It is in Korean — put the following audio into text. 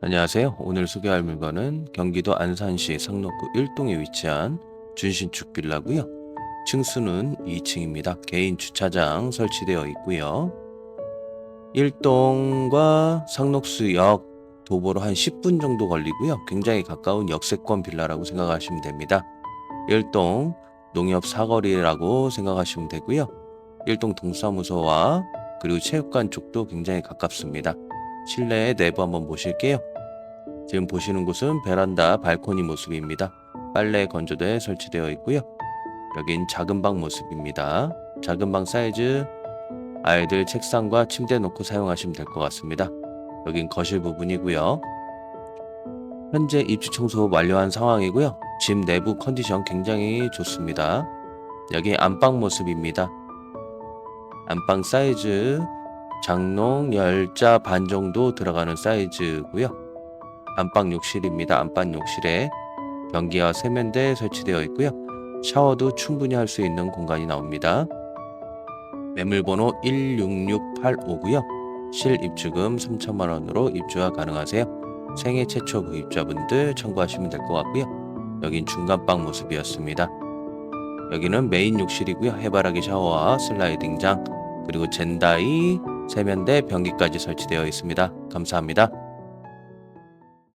안녕하세요. 오늘 소개할 물건은 경기도 안산시 상록구 1동에 위치한 준신축 빌라고요. 층수는 2층입니다. 개인 주차장 설치되어 있고요. 1동과 상록수역 도보로 한 10분 정도 걸리고요. 굉장히 가까운 역세권 빌라라고 생각하시면 됩니다. 1동 농협 사거리라고 생각하시면 되고요. 1동 동사무소와 그리고 체육관 쪽도 굉장히 가깝습니다. 실내 내부 한번 보실게요. 지금 보시는 곳은 베란다 발코니 모습입니다. 빨래 건조대 설치되어 있고요. 여긴 작은 방 모습입니다. 작은 방 사이즈 아이들 책상과 침대 놓고 사용하시면 될 것 같습니다. 여긴 거실 부분이고요. 현재 입주 청소 완료한 상황이고요. 집 내부 컨디션 굉장히 좋습니다. 여기 안방 모습입니다. 안방 사이즈 장롱 10자 반 정도 들어가는 사이즈고요. 안방 욕실입니다. 안방 욕실에 변기와 세면대 설치되어 있고요. 샤워도 충분히 할 수 있는 공간이 나옵니다. 매물번호 16685고요. 실 입주금 3천만 원으로 입주가 가능하세요. 생애 최초 구입자분들 참고하시면 될 것 같고요. 여긴 중간방 모습이었습니다. 여기는 메인 욕실이고요. 해바라기 샤워와 슬라이딩장 그리고 젠다이 세면대 변기까지 설치되어 있습니다. 감사합니다.